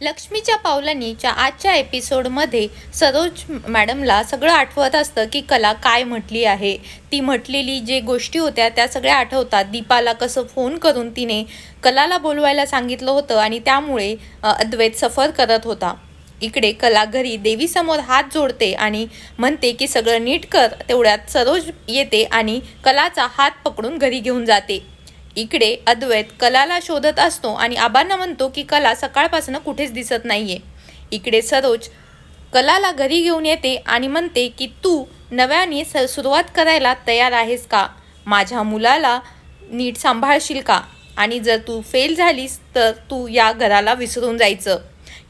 लक्ष्मीच्या पावलांनीच्या आजच्या एपिसोडमध्ये सरोज मॅडमला सगळं आठवत असतं की कला काय म्हटली आहे. ती म्हटलेली जे गोष्टी होत्या त्या सगळ्या आठवतात. दीपाला कसं फोन करून तिने कलाला बोलवायला सांगितलं होतं आणि त्यामुळे अद्वैत सफर करत होता. इकडे कला घरी देवीसमोर हात जोडते आणि म्हणते की सगळं नीट कर. तेवढ्यात सरोज येते आणि कलाचा हात पकडून घरी घेऊन जाते. इकडे अद्वैत कलाला शोधत असतो आणि आबांना म्हणतो की कला सकाळपासून कुठेच दिसत नाहीये. इकडे सरोज कलाला घरी घेऊन येते आणि म्हणते की तू नव्याने स सुरुवात करायला तयार आहेस का? माझ्या मुलाला नीट सांभाळशील का? आणि जर तू फेल झालीस तर तू या घराला विसरून जायचं.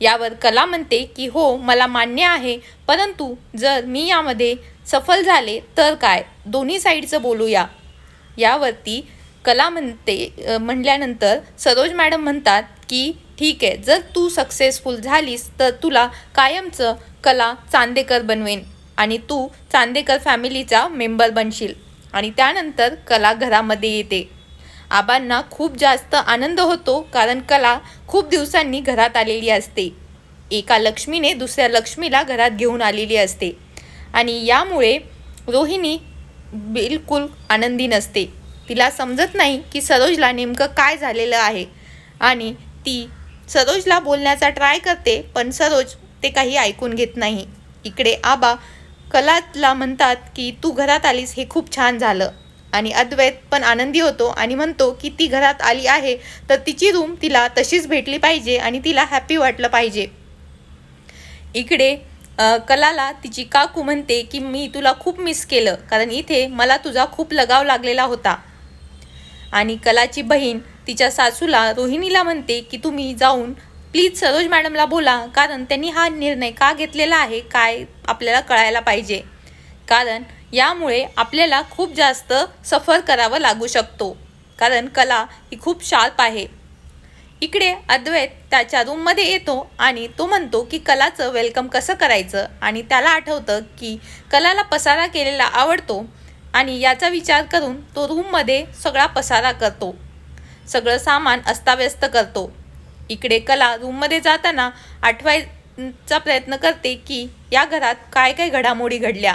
यावर कला म्हणते की हो मला मान्य आहे परंतु जर मी यामध्ये सफल झाले तर काय? दोन्ही साईडचं बोलूया. यावरती कला म्हणते म्हणल्यानंतर सरोज मॅडम म्हणतात की ठीक आहे जर तू सक्सेसफुल झालीस तर तुला कायमचं कला चांदेकर बनवेन आणि तू चांदेकर फॅमिलीचा मेंबर बनशील आणि त्यानंतर कला घरामध्ये येते. आबांना खूप जास्त आनंद होतो कारण कला खूप दिवसांनी घरात आलेली असते. एका लक्ष्मीने दुसऱ्या लक्ष्मीला घरात घेऊन आलेली असते आणि यामुळे रोहिणी बिलकुल आनंदी नसते. तिला समजत नाही की सरोजला नेमकं काय झालेलं आहे. आणि ती सरोजला बोलण्याचा ट्राय करते पण सरोज ते काही ऐकून घेत नाही. इकडे आबा कलाला म्हणतात की तू घरात आलीस हे खूप छान झालं. आणि अद्वैत पण आनंदी होतो आणि म्हणतो की ती घरात आली आहे तर तिची रूम तिला तशीच भेटली पाहिजे आणि तिला हॅपी वाटलं पाहिजे. इकडे कलाला तिची काकू म्हणते की मी तुला खूप मिस केलं कारण इथे मला तुझा खूप लगाव लागलेला होता. आणि कलाची बहीण तिच्या सासूला रोहिणीला म्हणते की तुम्ही जाऊन प्लीज सरोज मॅडमला बोला कारण त्यांनी हा निर्णय का घेतलेला आहे काय आपल्याला कळायला पाहिजे. कारण यामुळे आपल्याला खूप जास्त सफर करावं लागू शकतो कारण कला ही खूप शार्प आहे. इकडे अद्वैत त्याच्या रूममध्ये येतो आणि तो म्हणतो की कलाचं वेलकम कसं करायचं? आणि त्याला आठवतं की कलाला पसारा केलेला आवडतो आणि याचा विचार करून तो रूममध्ये सगळा पसारा करतो. सगळं सामान अस्ताव्यस्त करतो. इकडे कला रूममध्ये जाताना आठवायचा प्रयत्न करते की या घरात काय काय घडामोडी घडल्या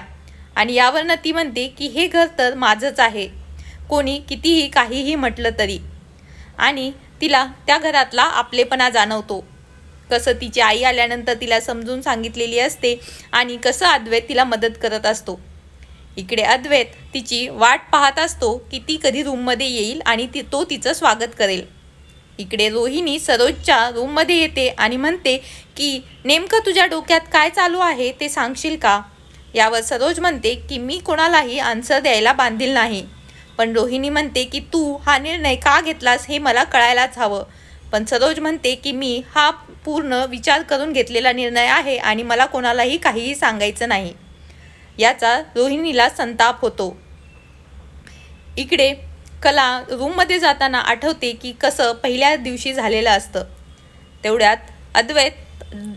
आणि यावरनं ती म्हणते की हे घर तर माझंच आहे. कोणी कितीही काहीही म्हटलं तरी. आणि तिला त्या घरातला आपलेपणा जाणवतो. कसं तिची आई आल्यानंतर तिला समजून सांगितलेली असते आणि कसं अद्वैत तिला मदत करत असतो. इकडे अद्वैत तिची वाट पाहत असतो की ती कधी रूममध्ये येईल आणि ती तो तिचं स्वागत करेल. इकडे रोहिणी सरोजच्या रूममध्ये येते आणि म्हणते की नेमकं तुझ्या डोक्यात काय चालू आहे ते सांगशील का? यावर सरोज म्हणते की मी कोणालाही आन्सर द्यायला बांधील नाही. पण रोहिणी म्हणते की तू हा निर्णय का घेतलास हे मला कळायलाच हवं. पण सरोज म्हणते की मी हा पूर्ण विचार करून घेतलेला निर्णय आहे आणि मला कोणालाही काहीही सांगायचं नाही. याचा रोहिणीला संताप होतो. इकडे कला रूममध्ये जाताना आठवते की कसं पहिल्या दिवशी झालेलं असतं. तेवढ्यात अद्वैत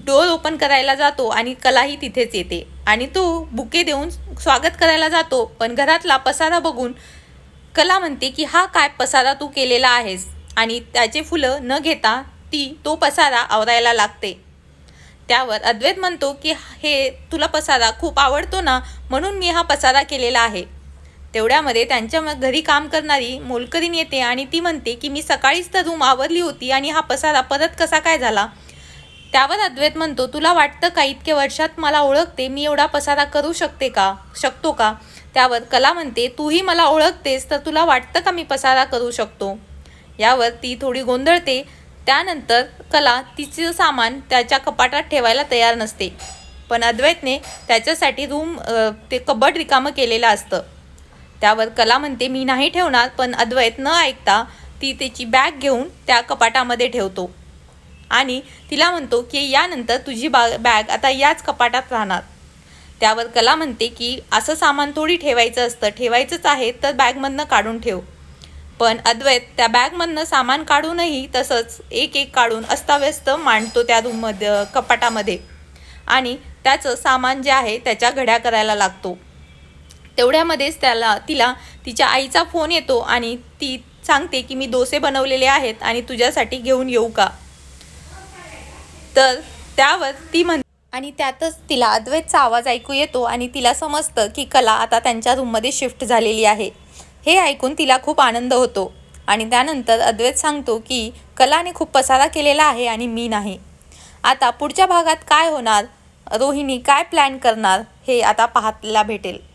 डोर ओपन करायला जातो आणि कलाही तिथेच येते. आणि तो बुके देऊन स्वागत करायला जातो पण घरातला पसारा बघून कला म्हणते की हा काय पसारा तू केलेला आहेस? आणि त्याचे फुलं न घेता ती तो पसारा आवरायला लागते. त्यावर अद्वैत म्हणतो की हे तुला पसारा खूप आवडतो ना म्हणून मी हा पसारा केलेला आहे. तेवढ्यामध्ये त्यांच्या घरी काम करणारी मोलकरीण येते आणि ती म्हणते की मी सकाळीच तर रूम आवरली होती आणि हा पसारा परत कसा काय झाला? त्यावर अद्वैत म्हणतो तुला वाटतं का इतक्या वर्षात मला ओळखते? मी एवढा पसारा करू शकते का? शकतो का? त्यावर कला म्हणते तूही मला ओळखतेस तर तुला वाटतं का मी पसारा करू शकतो? यावर ती थोडी गोंधळते. त्यानंतर कला तिचं सामान त्याच्या कपाटात ठेवायला तयार नसते. पण अद्वैतने त्याच्यासाठी रूम ते कबड रिकामं केलेलं असतं. त्यावर कला म्हणते मी नाही ठेवणार पण अद्वैत न ऐकता ती त्याची बॅग घेऊन त्या कपाटामध्ये ठेवतो. आणि तिला म्हणतो की यानंतर तुझी बा बॅग आता याच कपाटात राहणार. त्यावर कला म्हणते की असं सामान थोडी ठेवायचं असतं. ठेवायचंच आहे तर बॅगमधनं काढून ठेव. पण अद्वैत त्या बॅगमधनं सामान काढूनही तसंच एक एक काढून अस्ताव्यस्त मांडतो त्या रूममध्ये कपाटामध्ये. आणि त्याचं सामान जे आहे त्याच्या घड्या करायला लागतो. तेवढ्यामध्येच त्याला तिला तिच्या आईचा फोन येतो आणि ती सांगते की मी डोसे बनवलेले आहेत आणि तुझ्यासाठी घेऊन येऊ का? तर त्यावर ती म्हण आणि त्यातच तिला अद्वैतचा आवाज ऐकू येतो आणि तिला समजतं की कला आता त्यांच्या रूममध्ये शिफ्ट झालेली आहे. हे ऐकून तिला खूप आनंद होतो. आणि त्यानंतर अद्वैत सांगतो की कलाने खूप पसारा केलेला आहे आणि मी नाही. आता पुढच्या भागात काय होणार? रोहिणी काय प्लॅन करणार? हे आता पाहायला भेटेल.